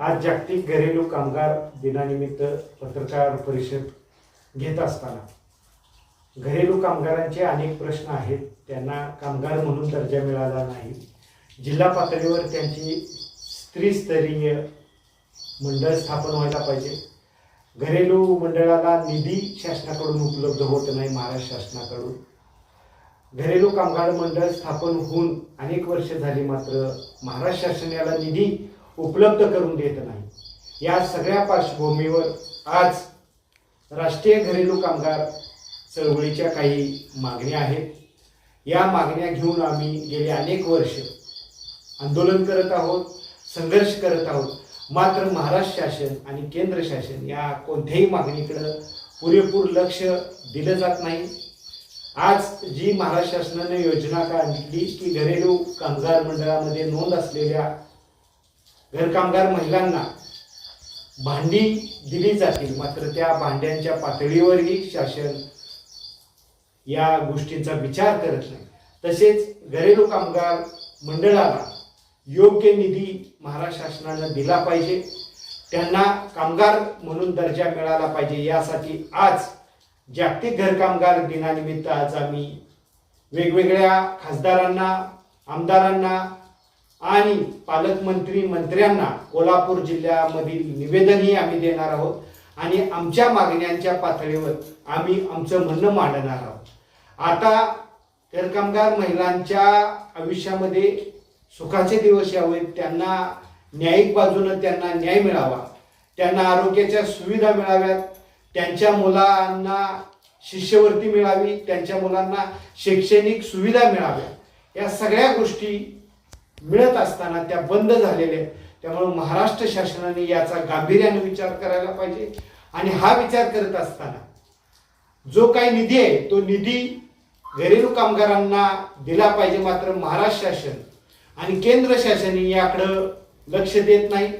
आज जागतिक घरेलू कामगार दिनानिमित्त पत्रकार परिषद घेत असताना घरेलू कामगारांचे अनेक प्रश्न आहेत. त्यांना कामगार म्हणून दर्जा मिळाला नाही. जिल्हा पातळीवर त्यांची स्त्रीस्तरीय मंडळ स्थापन व्हायला पाहिजे. घरेलू मंडळाला निधी शासनाकडून उपलब्ध होत नाही महाराष्ट्र शासनाकडून. घरेलू कामगार मंडळ स्थापन होऊन अनेक वर्ष झाली मात्र महाराष्ट्र शासन याला निधी उपलब्ध करून देत नाही. या सगळ्या पार्श्वभूमीवर आज राष्ट्रीय घरेलू कामगार चळवळीच्या काही मागण्या आहेत. या मागण्या घेऊन आम्ही गेले अनेक वर्ष आंदोलन करत आहोत संघर्ष करत आहोत. मात्र महाराष्ट्र शासन आणि केंद्र शासन या कोणत्याही मागणीकडं पुरेपूर लक्ष दिलं जात नाही. आज जी महाराष्ट्र शासनाने योजना काढली की घरेलू कामगार मंडळामध्ये नोंद असलेल्या घरकामगार महिलांना भांडी दिली जातील. मात्र त्या भांड्यांच्या पातळीवरही शासन या गोष्टींचा विचार करत नाही. तसेच घरेलू कामगार मंडळाला योग्य निधी महाराष्ट्र शासनानं दिला पाहिजे. त्यांना कामगार म्हणून दर्जा मिळाला पाहिजे. यासाठी आज जागतिक घरकामगार दिनानिमित्त आज आम्ही वेगवेगळ्या खासदारांना आमदारांना आणि पालकमंत्री मंत्र्यांना कोल्हापूर जिल्ह्यामधील निवेदनही आम्ही देणार आहोत. आणि आमच्या मागण्यांच्या पातळीवर आम्ही आमचं म्हणणं मांडणार आहोत. आता घरकामगार महिलांच्या आयुष्यामध्ये सुखाचे दिवस यावेत. त्यांना न्यायिक बाजूनं त्यांना न्याय मिळावा. त्यांना आरोग्याच्या सुविधा मिळाव्यात. त्यांच्या मुलांना शिष्यवृत्ती मिळावी. त्यांच्या मुलांना शैक्षणिक सुविधा मिळाव्या या सगळ्या गोष्टी मिळत असताना त्या बंद झालेल्या आहेत. त्यामुळे महाराष्ट्र शासनाने याचा गांभीर्याने विचार करायला पाहिजे. आणि हा विचार करत असताना जो काही निधी आहे तो निधी घरेलू कामगारांना दिला पाहिजे मात्र महाराष्ट्र शासन आणि केंद्र शासन याकडं लक्ष देत नाही.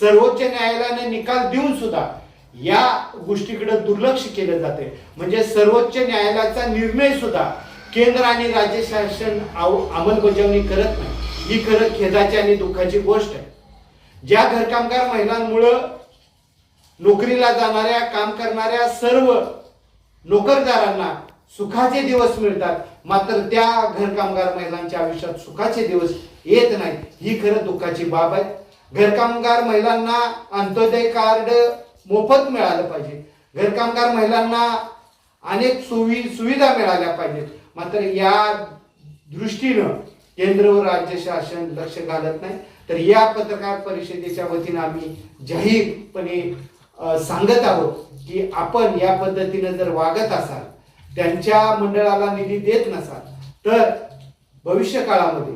सर्वोच्च न्यायालयाने निकाल देऊन सुद्धा या गोष्टीकडे दुर्लक्ष केलं जाते म्हणजे सर्वोच्च न्यायालयाचा निर्णय सुद्धा केंद्र आणि राज्य शासन आव- अंमलबजावणी करत नाही. ही खरं खेदाची आणि दुःखाची गोष्ट आहे. ज्या घरकामगार महिलांमुळं नोकरीला जाणाऱ्या काम करणाऱ्या सर्व नोकरदारांना सुखाचे दिवस मिळतात मात्र त्या घरकामगार महिलांच्या आयुष्यात सुखाचे दिवस येत नाहीत. ही खरं दुःखाची बाब आहे. घरकामगार महिलांना अंत्योदय कार्ड मोफत मिळालं पाहिजे. घरकामगार महिलांना अनेक सुवि सुविधा मिळाल्या पाहिजेत. मात्र या दृष्टीनं केंद्र व राज्य शासन लक्ष घालत नाही. तर या पत्रकार परिषदेच्या वतीनं आम्ही जाहीरपणे सांगत आहोत की आपण या पद्धतीनं जर वागत असाल त्यांच्या मंडळाला निधी देत नसाल तर भविष्य काळामध्ये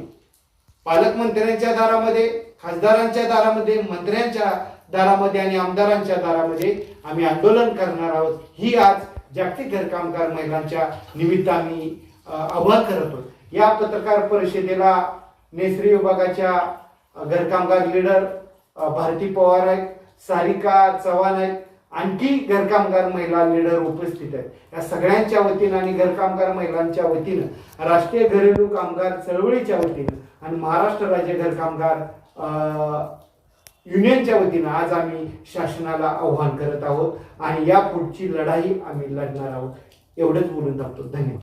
पालकमंत्र्यांच्या दारामध्ये खासदारांच्या दारामध्ये मंत्र्यांच्या दारामध्ये आणि आमदारांच्या दारामध्ये आम्ही आंदोलन करणार आहोत. ही आज जागतिक घरकामगार महिलांच्या निमित्त आम्ही अ, करत करतो या पत्रकार परिषदेला नेसरी विभागाच्या घरकामगार लीडर भारती पवार आहेत सारिका चव्हाण आहेत आणखी घरकामगार महिला लीडर उपस्थित आहेत. या सगळ्यांच्या वतीनं आणि घरकामगार महिलांच्या वतीनं राष्ट्रीय घरेलू कामगार चळवळीच्या वतीनं आणि महाराष्ट्र राज्य घरकामगार युनियनच्या वतीनं आज आम्ही शासनाला आव्हान करत आहोत आणि या पुढची लढाई आम्ही लढणार आहोत. एवढंच बोलून टाकतो धन्यवाद.